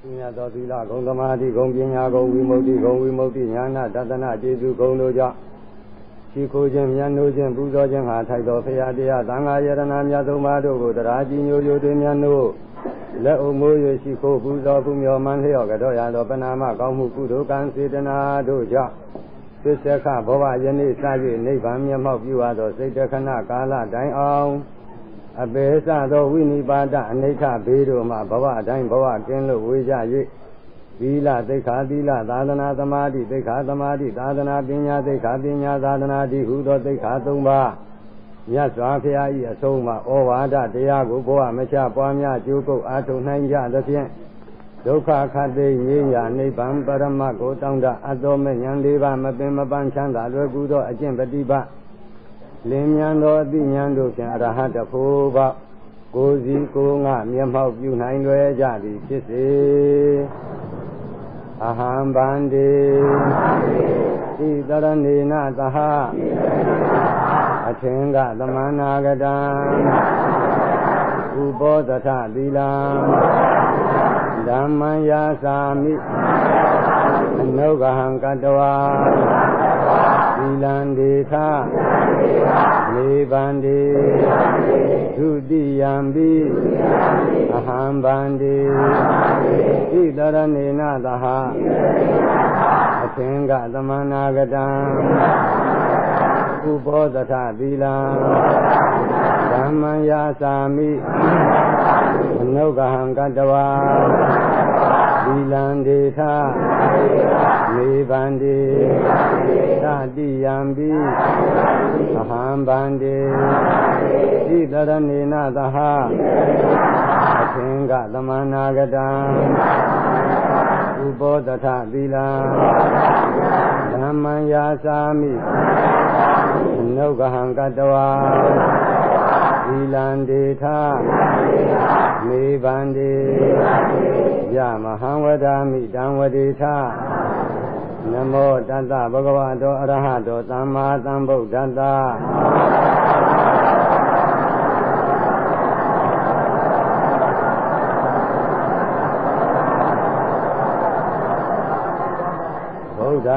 သူမြတ်သောသီလဂုံသမာဓိဂုံပညာဂုံဝိမု ക്തി ဂုံဝိမု ക്തി ဉာဏတတနာကျေစုဂုံတို့ကြောင့်ရှိခိုးခြင်းမြတ်နိုးခြင်းပူဇော်ခြင်းဟာထိုက်တော်ဖရာတရားသံဃာယရဏမြတ်သုံးပါးတို့ကိုတရားကြီးညိုညိုတွင်မြတ်နိုးလက်အုပ်မိုး၍ရှိခိုးပူဇော်ပူမျော်မှန်းလျော့ကြတော်ရသောပနာမကောင်းမှုကုသိုလ်ကံစေတနာတို့ကြောင့်သစ္စေခဘောဝယနေ့စ၍နိဗ္ဗာန်မျက်မှောက်ပြုအပ်သောစိတ်တခဏကာလတိုင်အောင် အပေစသောဝိနိပါဒအနိဋ္ဌဘေးတို့မှဘဝအတိုင်းဘဝကင်းလို့ဝေကြ၍သီလသိက္ခာသီလသာသနာသမာဓိသိက္ခာသမာဓိသာသနာပညာသိက္ခာပညာသာသနာတိဟုသောသိက္ခာ၃ပါးမြတ်စွာဘုရား၏အဆုံးအမဩဝါဒတရားကိုဘဝမချပွားများကျိုးကုပ်အားထုတ်နိုင်ကြသဖြင့်ဒုက္ခခတ်သိငြိမ်းရာနိဗ္ဗာန်ပရမတ်ကိုတောင်းတအပ်တော်မဉ္ဇဉ်၄ပါးမပင်မပန်းချမ်းသာလွယ်ကူသောအကျင့်ပฏิပတ် လင်းမြန်သောအသိဉာဏ်တို့ဖြင့်အရဟတဖို့ပါကိုယ်စီကိုယ်ငါမျက်မှောက်ပြုနိုင်လွယ်ကြသည်ဖြစ်စေအဟံဗန္တိဣတရဏေနသဟအထင်ကသမန္နာကတံဥပောတထသီလံ ဓမ္မယာသာမိအနုဂဟံကတဝါသီလံဒေသနေဗန္တိဒုတိယံပိအဟံဗန္တိဣတရဏေနသဟအသင်္ကသမနာကတံ ဥပောသထသီလံဓမ္မယာသာမိအနုဂဟံကတဝါသီလံဒေသမေဗန္တိသတိယံပိအဟံဗန္တိဣတရဏေနသဟအသင်္ကသမနာကတံဥပောတထသီလံဓမ္မယာသာမိအ နုဂဟံကတဝါသီလံဒေသမေဗန္တိယမဟံဝဒာမိတံဝဒေသနမောတတဗုဒ္ဓဝါတောအရဟတောသမ္မာသမ္ဗုဒ္ဓတ္တဗုဒ္ဓံ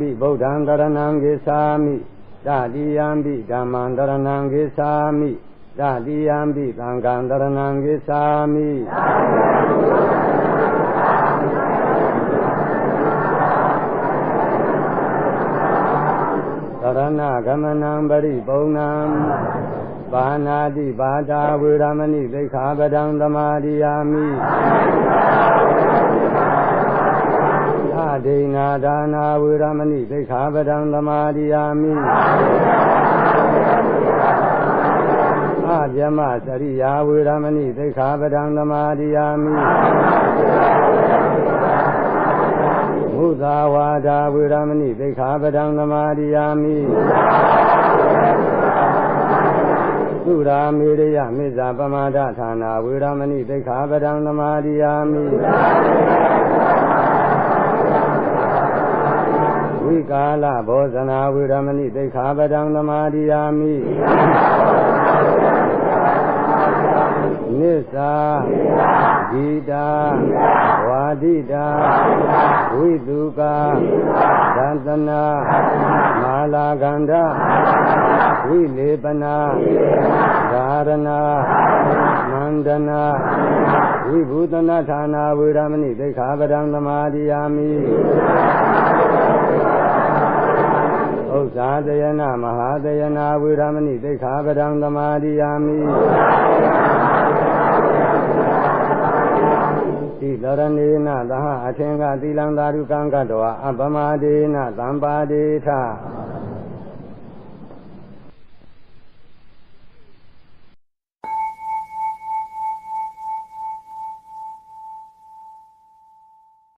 ပိဗုဒ္ဓံတရဏံဂစ္ဆာမိတတိယံပိဓမ္မံတရဏံဂစ္ဆာမိတတိယံပိသံဃံတရဏံဂစ္ဆာမိသရဏဂမနံပရိပုံဏံပါဏာတိပါတာဝေရမဏိသိက္ခာပဒံသမာရိယာမိအ ဒိနာဒါနာဝေရမဏိသိက္ခာပဒံသမာရိယာမိအဗျမစရိယာဝေရမဏိသိက္ခာပဒံသမာရိယာမိမုသာဝါဒဝေရမဏိသိက္ခာပဒံသမာရိယာမိသုရာမေရယမေဇာပမာဒဌာနာဝေရမဏိသိက္ခာပဒံသမာရိယာမိ ဝိကာလဘောဇနာဝေရမဏိသိက္ခာပဒံသမာရိယာမိနိစ္စဂီတာဝါဒိတာဝိတုကာသန္တနာမာလာကန္ဓဝိလေပနာဓာရဏမန္တနာဝိဘူတနာဌာနာဝေရမဏိသိက္ခာပဒံသမာရိယာမိ ဥစ္စာတယနာမဟာတယနာဝေရမဏိသိက္ခာပဒံသမာရိယာမိဣတရဏေနသဟအထင်ကသီလံသာရုကံကတောအပမဒေနသံပါဒေထ